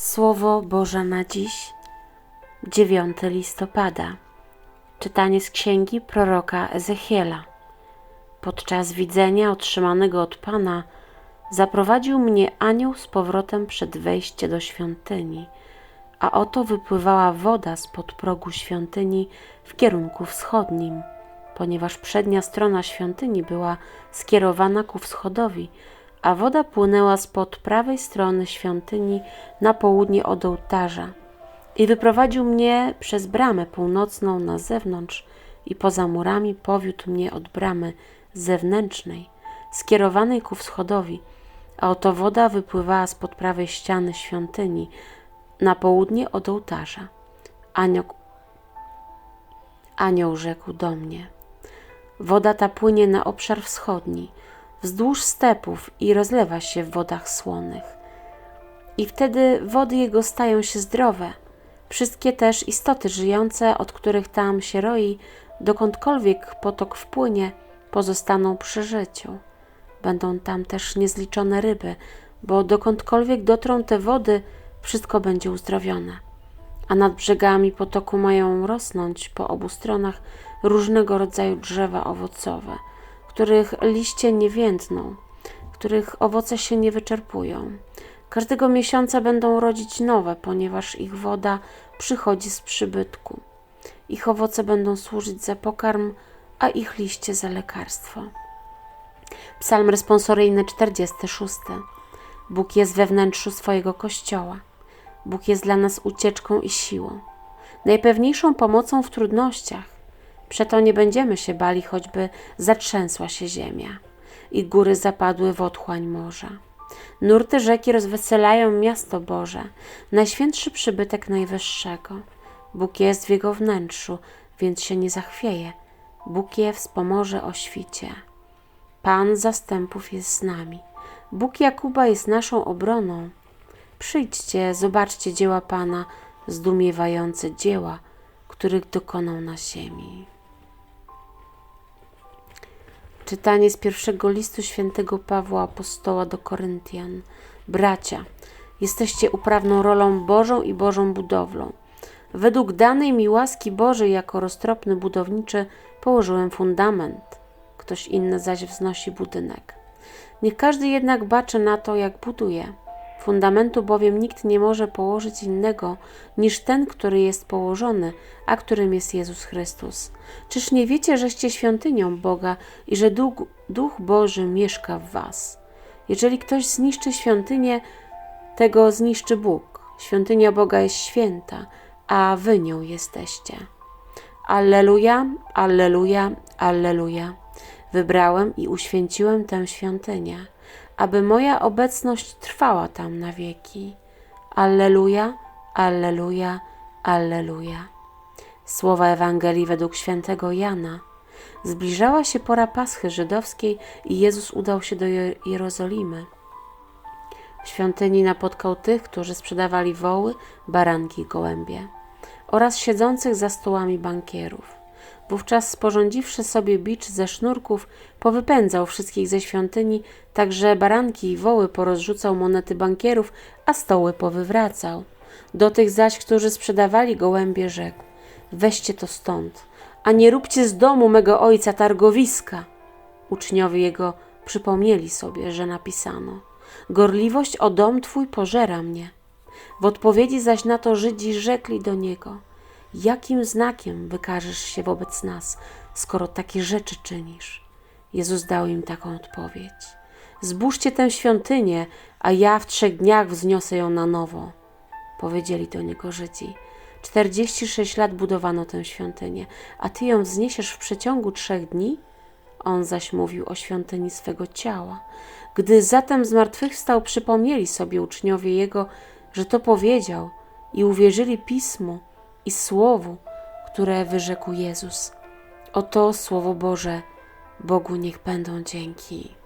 Słowo Boże na dziś, 9 listopada. Czytanie z księgi proroka Ezechiela. Podczas widzenia otrzymanego od Pana zaprowadził mnie anioł z powrotem przed wejście do świątyni, a oto wypływała woda spod progu świątyni w kierunku wschodnim, ponieważ przednia strona świątyni była skierowana ku wschodowi, a woda płynęła spod prawej strony świątyni na południe od ołtarza. I wyprowadził mnie przez bramę północną na zewnątrz i poza murami powiódł mnie od bramy zewnętrznej, skierowanej ku wschodowi, a oto woda wypływała spod prawej ściany świątyni na południe od ołtarza. Anioł, anioł rzekł do mnie: Woda ta płynie na obszar wschodni, wzdłuż stepów i rozlewa się w wodach słonych. I wtedy wody jego stają się zdrowe. Wszystkie też istoty żyjące, od których tam się roi, dokądkolwiek potok wpłynie, pozostaną przy życiu. Będą tam też niezliczone ryby, bo dokądkolwiek dotrą te wody, wszystko będzie uzdrowione. A nad brzegami potoku mają rosnąć po obu stronach różnego rodzaju drzewa owocowe – których liście nie więdną, których owoce się nie wyczerpują. Każdego miesiąca będą rodzić nowe, ponieważ ich woda przychodzi z przybytku. Ich owoce będą służyć za pokarm, a ich liście za lekarstwo. Psalm responsoryjny 46. Bóg jest we wnętrzu swojego kościoła. Bóg jest dla nas ucieczką i siłą, najpewniejszą pomocą w trudnościach Przeto nie będziemy się bali, choćby zatrzęsła się ziemia i góry zapadły w otchłań morza. Nurty rzeki rozweselają miasto Boże, najświętszy przybytek Najwyższego. Bóg jest w jego wnętrzu, więc się nie zachwieje. Bóg je wspomoże o świcie. Pan zastępów jest z nami. Bóg Jakuba jest naszą obroną. Przyjdźcie, zobaczcie dzieła Pana, zdumiewające dzieła, których dokonał na ziemi. Czytanie z pierwszego listu świętego Pawła Apostoła do Koryntian. Bracia, jesteście uprawną rolą Bożą i Bożą budowlą. Według danej mi łaski Bożej, jako roztropny budowniczy, położyłem fundament, ktoś inny zaś wznosi budynek. Niech każdy jednak baczy na to, jak buduje. Fundamentu bowiem nikt nie może położyć innego niż ten, który jest położony, a którym jest Jezus Chrystus. Czyż nie wiecie, żeście świątynią Boga i że Duch, Duch Boży mieszka w Was? Jeżeli ktoś zniszczy świątynię, tego zniszczy Bóg. Świątynia Boga jest święta, a wy nią jesteście. Alleluja, alleluja, alleluja. Wybrałem i uświęciłem tę świątynię aby moja obecność trwała tam na wieki. Alleluja, Alleluja, Alleluja. Słowa Ewangelii według świętego Jana. Zbliżała się pora Paschy żydowskiej i Jezus udał się do Jerozolimy. W świątyni napotkał tych, którzy sprzedawali woły, baranki i gołębie oraz siedzących za stołami bankierów. Wówczas sporządziwszy sobie bicz ze sznurków, powypędzał wszystkich ze świątyni, także baranki i woły porozrzucał monety bankierów, a stoły powywracał. Do tych zaś, którzy sprzedawali gołębie, rzekł: Weźcie to stąd, a nie róbcie z domu mego ojca targowiska. Uczniowie jego przypomnieli sobie, że napisano: Gorliwość o dom twój pożera mnie. W odpowiedzi zaś na to Żydzi rzekli do niego: Jakim znakiem wykażesz się wobec nas, skoro takie rzeczy czynisz? Jezus dał im taką odpowiedź: Zbóżcie tę świątynię, a ja w trzech dniach wzniosę ją na nowo. Powiedzieli do niego Żydzi: Czterdzieści sześć lat budowano tę świątynię, a ty ją wzniesiesz w przeciągu trzech dni? On zaś mówił o świątyni swego ciała. Gdy zatem zmartwychwstał, przypomnieli sobie uczniowie jego, że to powiedział i uwierzyli pismu i słowu, które wyrzekł Jezus. Oto Słowo Boże, Bogu niech będą dzięki.